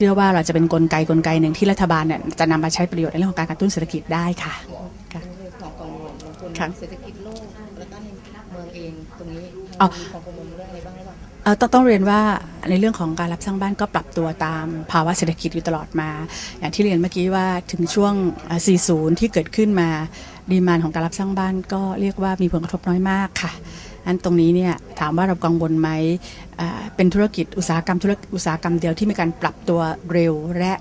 เชื่อว่าเราจะเป็นกลไกกลไกหนึ่งที่รัฐบาลเนี่ยจะนำมาใช้ประโยชน์ในเรื่องของการกระตุ้นเศรษฐกิจได้ค่ะ ค่ะเรื่องของกังวลบางคนค่ะ เศรษฐกิจโลกแล้วก็ในเมืองเองตรงนี้เอามีความกังวลเรื่องอะไรบ้างหรือเปล่าคะเอ่อต้องต้องเรียนว่าในเรื่องของการรับสร้างบ้านก็ปรับตัวตามภาวะเศรษฐกิจอยู่ตลอดมา อย่างที่เรียนเมื่อกี้ว่าถึงช่วงเอ่อ40 ที่เกิดขึ้นมาดีมานของการรับสร้างบ้านก็เรียกว่ามีผลกระทบน้อยมากค่ะ อันตรงนี้เนี่ยถามว่าเรากังวลไหมเอ่อเป็นธุรกิจอุตสาหกรรมธุรกิจอุตสาหกรรมเดียวที่มีการปรับตัวเร็วและ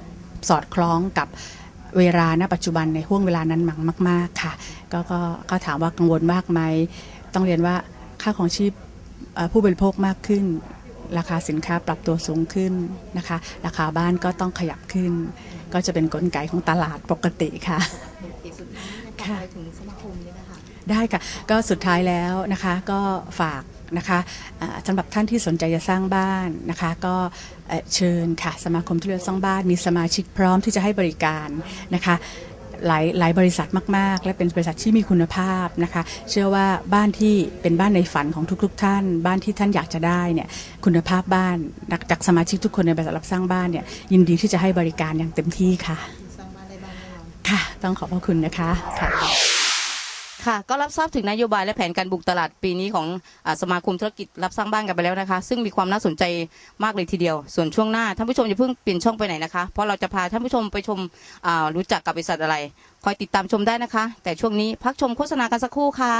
สอดคล้องกับเวลาณปัจจุบันในห่วงเวลานั้นมังมาก ๆค่ะก็ก็ก็ถามว่ากังวลมากไหมต้องเรียนว่าค่าของชีพเอ่อผู้บริโภคมากขึ้น ราคาสินค้าปรับตัวสูงขึ้นนะคะ ราคาบ้านก็ต้องขยับขึ้น ก็จะเป็นกลไกของตลาดปกติค่ะอีกสุดท้ายเนี่ยฝากค่ะอะไรถึงสมาคมนี่นะคะ ได้ค่ะ ก็สุดท้ายแล้วนะคะก็ฝากนะคะเอ่อสำหรับท่านที่สนใจจะสร้างบ้านนะคะ ก็เอ่อเชิญค่ะสมาคมที่เลือกสร้างบ้าน มีสมาชิกพร้อมที่จะให้บริการนะคะ หลายหลายบริษัทมาก ๆ และเป็นบริษัทที่มีคุณภาพนะคะ เชื่อว่าบ้านที่เป็นบ้านในฝันของทุก ๆ ท่าน บ้านที่ท่านอยากจะได้เนี่ยคุณภาพบ้านจากสมาชิกทุกคนในบริษัทรับสร้างบ้านเนี่ยยินดีที่จะให้บริการอย่างเต็มที่ค่ะ สร้างบ้านได้บ้านแน่นอน ค่ะ ต้องขอบพระคุณนะคะค่ะ ค่ะก็รับทราบถึงนโยบายและแผนการบุกตลาดปีนี้ของอสมาคมธุรกิจรับสร้างบ้านกันไปแล้วนะคะ ซึ่งมีความน่าสนใจมากเลยทีเดียว ส่วนช่วงหน้าท่านผู้ชมอย่าเพิ่งเปลี่ยนช่องไปไหนนะคะ เพราะเราจะพาท่านผู้ชมไปชมรู้จักกับบริษัทอะไร คอยติดตามชมได้นะคะ แต่ช่วงนี้พักชมโฆษณากันสักครู่ค่ะ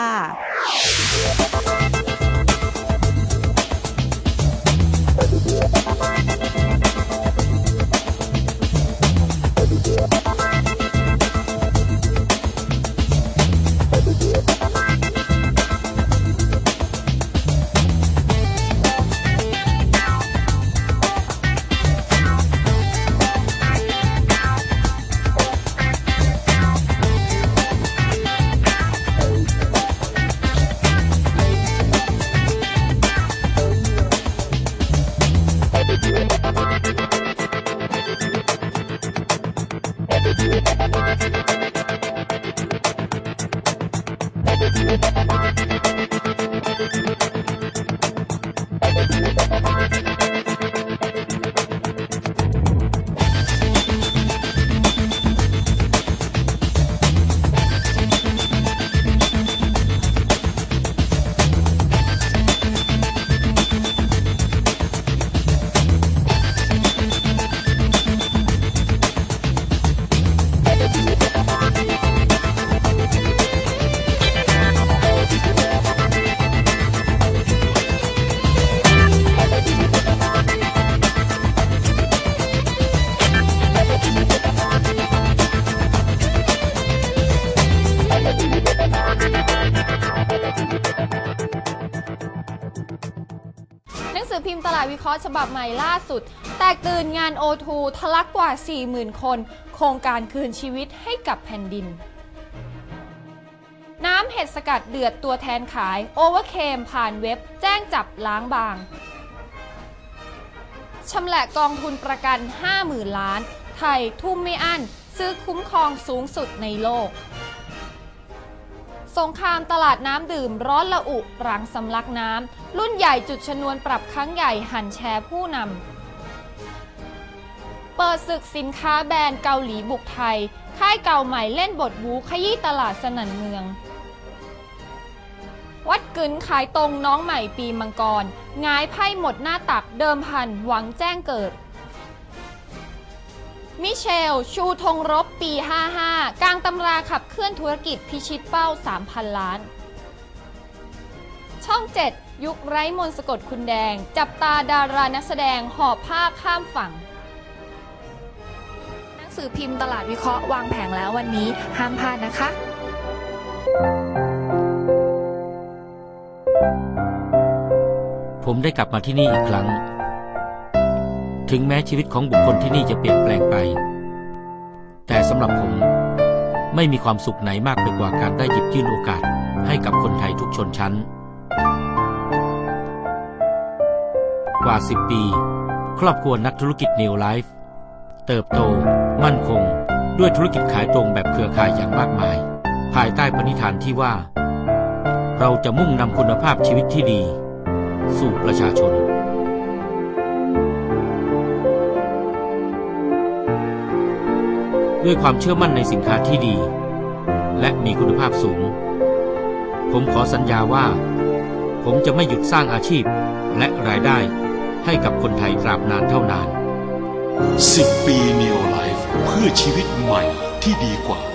สือพิมพ์ตลาดวิเคราะห์ฉบับใหม่ล่าสุด แตกตื่นงาน O2 ทะลักกว่า 40,000 คน โครงการคืนชีวิตให้กับแผ่นดิน น้ำเห็ดสกัดเดือดตัวแทนขายโอเวอร์เคมผ่านเว็บ แจ้งจับล้างบางชำละกองทุนประกัน 50,000 ล้าน ไทยทุ่มไม่อั้น ซื้อคุ้มครองสูงสุดในโลก สงครามตลาดน้ำดื่มร้อนละอุหลังสำลักน้ำ รุ่นใหญ่จุดชนวนปรับครั้งใหญ่หันแชร์ผู้นำ เปิดศึกสินค้าแบรนด์เกาหลีบุกไทย ค่ายเก่าใหม่เล่นบทบูขยี้ตลาดสนั่นเมือง วัดกึนขายตรงน้องใหม่ปีมังกร งายไพ่หมดหน้าตักเดิมพันหวังแจ้งเกิด มิเชล ชูธงรบปี 55 กลางตำราขับเคลื่อนธุรกิจพิชิตเป้า 3,000 ล้าน ช่อง 7 ยุคไร้มนต์สะกดคุณแดง จับตาดารานักแสดงหอบผ้าข้ามฝั่ง หนังสือพิมพ์ตลาดวิเคราะห์วางแผงแล้ววันนี้ ห้ามพลาดนะคะ ผมได้กลับมาที่นี่อีกครั้ง ถึงแม้ชีวิตของบุคคลที่นี่จะเปลี่ยนแปลงไป แต่สำหรับผมไม่มีความสุขไหนมากไปกว่าการได้หยิบยื่นโอกาสให้กับคนไทยทุกชนชั้น กว่า 10 ปี ครอบครัวนักธุรกิจ New Life เติบโต มั่นคง ด้วยธุรกิจขายตรงแบบเครือข่ายอย่างมากมาย ภายใต้ปณิธานที่ว่า เราจะมุ่งนำคุณภาพชีวิตที่ดี สู่ประชาชน ด้วยความเชื่อมั่นในสินค้าที่ดี และมีคุณภาพสูง ผมขอสัญญาว่า ผมจะไม่หยุดสร้างอาชีพและรายได้ให้กับคนไทยตราบนานเท่านาน 10 ปี Neo Life เพื่อชีวิตใหม่ที่ดีกว่า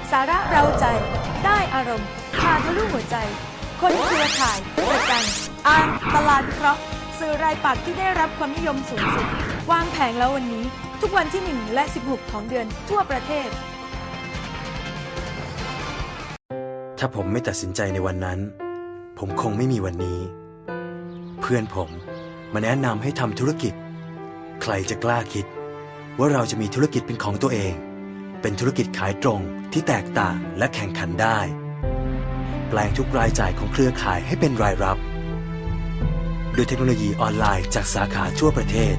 สาระเราใจ ได้อารมณ์พาทะลุหัวใจ คนเครือข่ายประกันอ่านตลาดเคราะห์สื่อรายปักที่ได้รับความนิยมสูงสุด วางแผงแล้ววันนี้ ทุกวันที่ 1 และ 16 ของเดือนทั่วประเทศ ถ้าผมไม่ตัดสินใจในวันนั้น ผมคงไม่มีวันนี้ เพื่อนผมมาแนะนำให้ทำธุรกิจ ใครจะกล้าคิด ว่าเราจะมีธุรกิจเป็นของตัวเอง เป็นธุรกิจขายตรงที่แตกต่างและแข่งขันได้ แปลงทุกรายจ่ายของเครือข่ายให้เป็นรายรับ โดยเทคโนโลยีออนไลน์จากสาขาทั่วประเทศ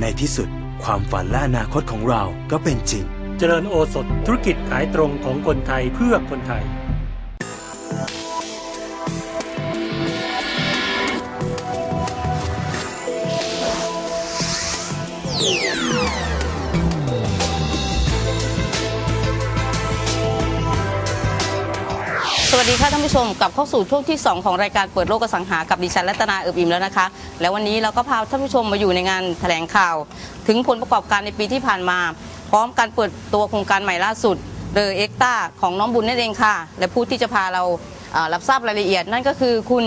ในที่สุดความฝันและอนาคตของเราก็เป็นจริง เจริญโอสถธุรกิจขายตรงของคนไทยเพื่อคนไทย ค่ะท่านผู้ชมกลับเข้าสู่ช่วงที่ 2 ของรายการเปิดโลกอสังหากับดิฉันรัตนาเอิบอิ่มแล้วนะคะ แล้ววันนี้เราก็พาท่านผู้ชมมาอยู่ในงานแถลงข่าว ถึงผลประกอบการในปีที่ผ่านมา พร้อมการเปิดตัวโครงการใหม่ล่าสุดเดอเอ็กตาของน้องบุญนั่นเองค่ะ และผู้ที่จะพาเรารับทราบรายละเอียด นั่นก็คือคุณ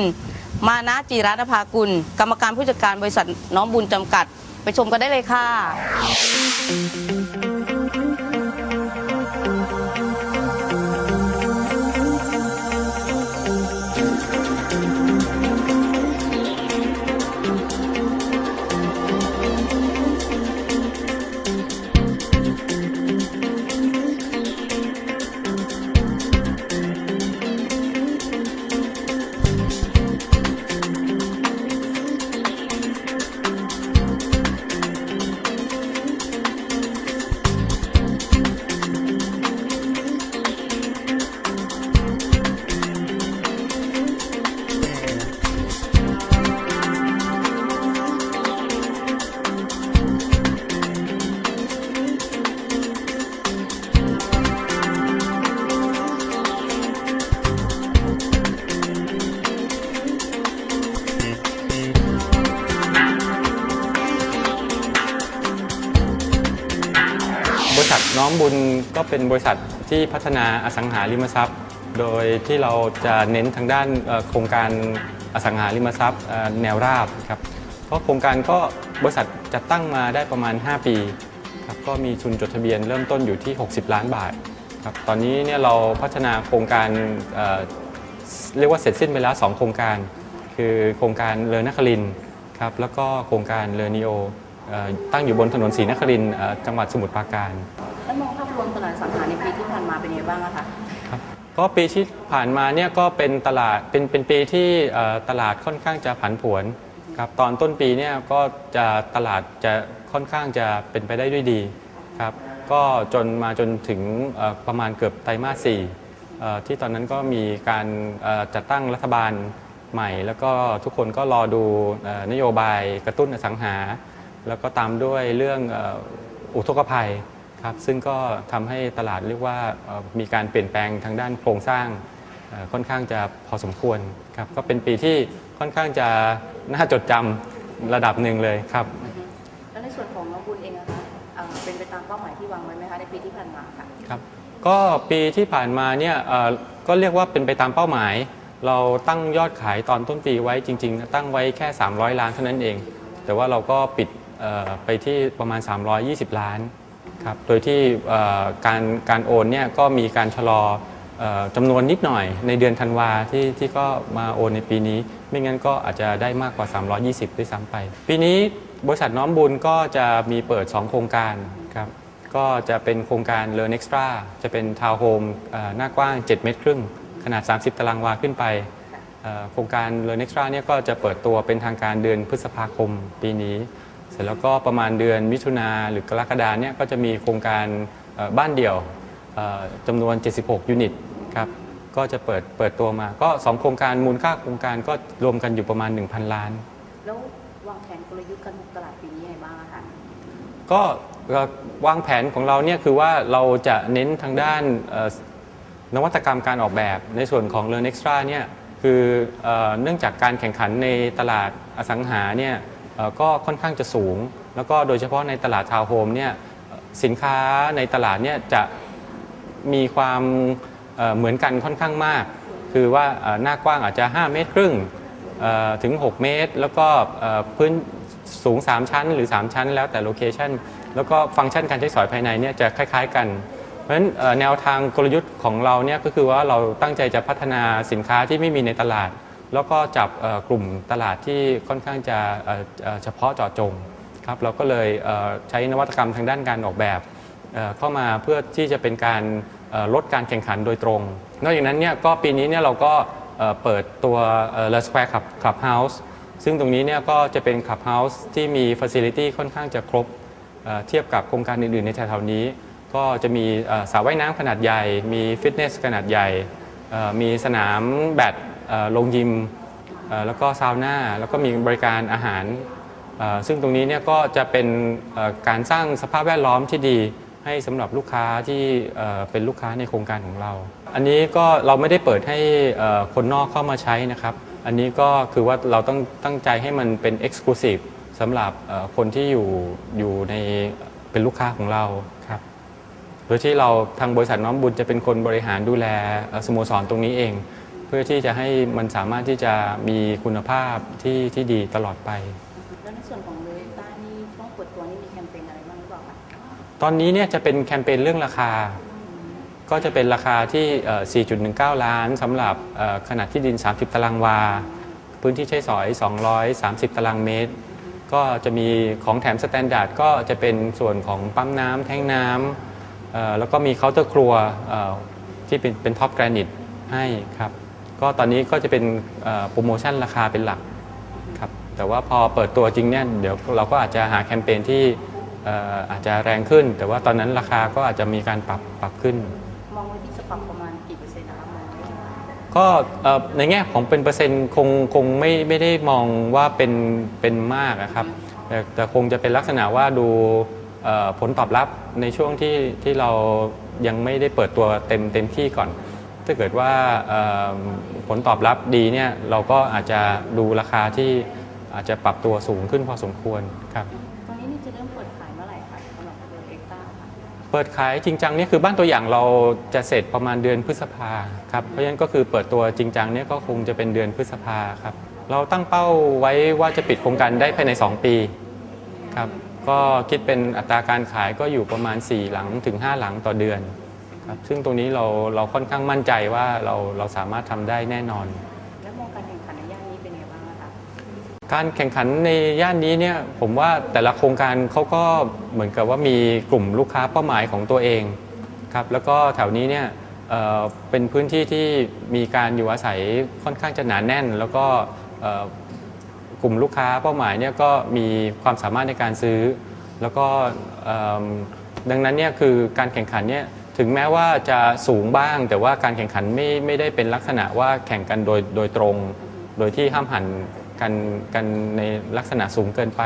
มานะจีรัตนภากุล กรรมการผู้จัดการบริษัทน้องบุญจำกัด ไปชมกันได้เลยค่ะ ก็เป็นบริษัทที่พัฒนาอสังหาริมทรัพย์ โดยที่เราจะเน้นทางด้านโครงการอสังหาริมทรัพย์แนวราบครับเพราะโครงการก็บริษัทจะตั้งมาได้ประมาณ 5 ปีครับก็มีทุนจดทะเบียนเริ่มต้นอยู่ที่ 60 ล้านบาทครับตอนนี้เนี่ยเราพัฒนาโครงการเเรียกว่าเสร็จสิ้นไปแล้ว 2 โครงการ คือโครงการเลอนครินครับแล้วก็โครงการเลนิโอตั้งอยู่บนถนนศรีนครินจังหวัดสมุทรปราการแล้วมอง ก็ปีที่ผ่านมาเนี่ยก็เป็นตลาดเป็นเป็นปีที่เอ่อตลาดค่อนข้างจะผันผวนครับตอนต้นปีเนี่ยก็จะตลาดจะค่อนข้างจะเป็นไปได้ด้วยดีครับก็จนมาจนถึงเอ่อประมาณเกือบไตรมาสสี่เอ่อที่ตอนนั้นก็มีการเอ่อจัดตั้งรัฐบาลใหม่ แล้วก็ทุกคนก็รอดูเอ่อนโยบายกระตุ้นอสังหา แล้วก็ตามด้วยเรื่องเอ่ออุทกภัย ครับซึ่งก็ทำให้ตลาดเรียกว่าเอ่อมีการเปลี่ยนแปลงทางด้านโครงสร้างเอ่อค่อนข้างจะพอสมควรครับก็เป็นปีที่ค่อนข้างจะน่าจดจำระดับหนึ่งเลยครับแล้วในส่วนของน้องบุญเองนะคะเอ่อเป็นไปตามเป้าหมายที่วางไว้ไหมคะในปีที่ผ่านมาค่ะครับก็ปีที่ผ่านมาเนี่ยเอ่อก็เรียกว่าเป็นไปตามเป้าหมาย เราตั้งยอดขายตอนต้นปีไว้จริง ๆ ตั้งไว้แค่ 300 ล้านเท่านั้นเอง แต่ว่าเราก็ปิดเอ่อไปที่ประมาณ 320 ล้าน ครับโดยที่การการโอนเนี่ยก็มีการชะลออจำนวนนิดหน่อยในเดือนธันวาที่ที่ก็มาโอนในปีนี้ ไม่งั้นก็อาจจะได้มากกว่า 320 ด้วยซ้ำไป ปีนี้บริษัทน้อมบุญก็จะมีเปิด 2 โครงการครับก็จะเป็นโครงการ Learn Extra จะเป็นทาวน์โฮมหน้ากว้าง 7 เมตรครึ่ง ขนาด 30 ตารางวาขึ้นไป โครงการ Learn Extra เนี่ยก็จะเปิดตัวเป็นทางการเดือนพฤษภาคมปีนี้ เสร็จแล้วก็ประมาณเดือนมิถุนาหรือกรกฎาเนี่ยก็จะมีโครงการเอ่อบ้านเดี่ยวเอ่อจำนวน 76 ยูนิตครับก็จะเปิดเปิดตัวมาก็ 2 โครงการมูลค่าโครงการก็รวมกันอยู่ประมาณ 1,000 ล้าน แล้ววางแผนกลยุทธ์การบุกตลาดปีนี้ยังไงบ้างอะคะก็เอ่อวางแผนของเราเนี่ยคือว่าเราจะเน้นทางด้านเอ่อนวัตกรรมการออกแบบในส่วนของ Learn Extra เนี่ยคือเออเนื่องจากการแข่งขันในตลาดอสังหาเนี่ยเอ่อ ก็ค่อนข้างจะสูง แล้วก็โดยเฉพาะในตลาดทาวน์โฮมเนี่ยสินค้าในตลาดเนี่ยจะมีความเเหมือนกันค่อนข้างมาก คือว่าหน้ากว้างอาจจะ 5 เมตรครึ่งถึง 6 เมตร แล้วก็พื้นสูง 3 ชั้นหรือ 3 ชั้น แล้วแต่โลเคชันแล้วก็ฟังก์ชันการใช้สอยภายในเนี่ยจะคล้าย ๆ กัน เพราะฉะนั้นแนวทางกลยุทธ์ของเราเนี่ยก็คือว่าเราตั้งใจจะพัฒนาสินค้าที่ไม่มีในตลาด แล้วก็จับกลุ่มตลาดที่ค่อนข้างจะเฉพาะเจาะจงครับเราก็เลยใช้นวัตกรรมทางด้านการออกแบบเข้ามาเพื่อที่จะเป็นการลดการแข่งขันโดยตรง นอกจากนั้นเนี่ยก็ปีนี้เนี่ยเราก็เปิดตัวเลสแควร์ขับขับเฮาส์ซึ่งตรงนี้เนี่ยก็จะเป็นขับเฮาส์ที่มีฟั c ซิลิตี้ค่อนข้างจะครบเเทียบกับโครงการอื่น ๆ ในแถวๆนี้ ก็จะมีสระว่ายน้ำขนาดใหญ่ มีฟิตเนสขนาดใหญ่ มีสนามแบด เอ่อลงยิมเอ่อแล้วก็ซาวน่าแล้วก็มีบริการอาหารเอ่อซึ่งตรงนี้เนี่ยก็จะเป็นเอ่อการสร้างสภาพแวดล้อมที่ดีให้สำหรับลูกค้าที่เอ่อเป็นลูกค้าในโครงการของเรา อันนี้ก็เราไม่ได้เปิดให้เอ่อคนนอกเข้ามาใช้นะครับ อันนี้ก็คือว่าเราต้องตั้งใจให้มันเป็น Exclusive สำหรับเอ่อคนที่อยู่อยู่ในเป็นลูกค้าของเราครับโดยที่เราทางบริษัทน้อมบุญจะเป็นคนบริหารดูแลเอ่อสโมสรตรงนี้เอง เพื่อที่จะให้มันสามารถที่จะมีคุณภาพที่ที่ดีตลอดไป แล้วในส่วนของเลต้านี่ช่วงเปิดตัวนี่มีแคมเปญอะไรบ้างหรือเปล่าคะตอนนี้เนี่ยจะเป็นแคมเปญเรื่องราคา ก็จะเป็นราคาที่เอ่อ4.19 ล้านสำหรับเอ่อขนาดที่ดิน 30 ตารางวา พื้นที่ใช้สอย 230 ตารางเมตร ก็จะมีของแถมสแตนดาร์ดก็จะเป็นส่วนของปั๊มน้ำแท้งน้ำเอ่อแล้วก็มีเคาน์เตอร์ครัวเอ่อที่เป็นเป็นท็อปแกรนิตให้ครับ ก็ตอนนี้ก็จะเป็นเอ่อโปรโมชั่นราคาเป็นหลักครับแต่ว่าพอเปิดตัวจริงเนี่ยเดี๋ยวเราก็อาจจะหาแคมเปญที่เอ่ออาจจะแรงขึ้น แต่ว่าตอนนั้นราคาก็อาจจะมีการปรับปรับขึ้น มองไว้ที่จะปรับประมาณกี่เปอร์เซ็นต์นะคะมองไว้ยังไงก็เอ่อในแง่ของเป็นเปอร์เซ็นต์คงคงไม่ไม่ได้มองว่าเป็นเป็นมากนะครับแต่แต่คงจะเป็นลักษณะว่าดูเอ่อผลตอบรับในช่วงที่ที่เรายังไม่ได้เปิดตัวเต็มเต็มที่ก่อน ถ้าเกิดว่าเอ่อผลตอบรับดีเนี่ยเราก็อาจจะดูราคาที่อาจจะปรับตัวสูงขึ้นพอสมควรครับตอนนี้นี่จะเริ่มเปิดขายเมื่อไหร่คะสำหรับเบอร์เอ็กต้าค่ะเปิดขายจริงจังเนี่ยคือบ้านตัวอย่างเราจะเสร็จประมาณเดือนพฤษภาครับเพราะฉะนั้นก็คือเปิดตัวจริงจังเนี่ยก็คงจะเป็นเดือนพฤษภาครับเราตั้งเป้าไว้ว่าจะปิดโครงการได้ภายใน 2 ปีครับก็คิดเป็นอัตราการขายก็อยู่ประมาณ 4 หลังถึง 5 หลังต่อเดือน ครับซึ่งตรงนี้เราเราค่อนข้างมั่นใจว่าเราเราสามารถทำได้แน่นอน แล้วมองการแข่งขันในย่านนี้เป็นยังไงบ้างนะคะการแข่งขันในย่านนี้เนี่ยผมว่าแต่ละโครงการเขาก็เหมือนกับว่ามีกลุ่มลูกค้าเป้าหมายของตัวเองครับแล้วก็แถวนี้เนี่ยเอ่อเป็นพื้นที่ที่มีการอยู่อาศัยค่อนข้างจะหนาแน่น แล้วก็เอ่อกลุ่มลูกค้าเป้าหมายเนี่ยก็มีความสามารถในการซื้อ แล้วก็เอิ่มดังนั้นเนี่ยคือการแข่งขันเนี่ย ถึงแม้ว่าจะสูงบ้าง แต่ว่าการแข่งขันไม่ไม่ได้เป็นลักษณะว่าแข่งกันโดยโดยตรง โดยที่ห้ามหันกันกันในลักษณะสูงเกินไป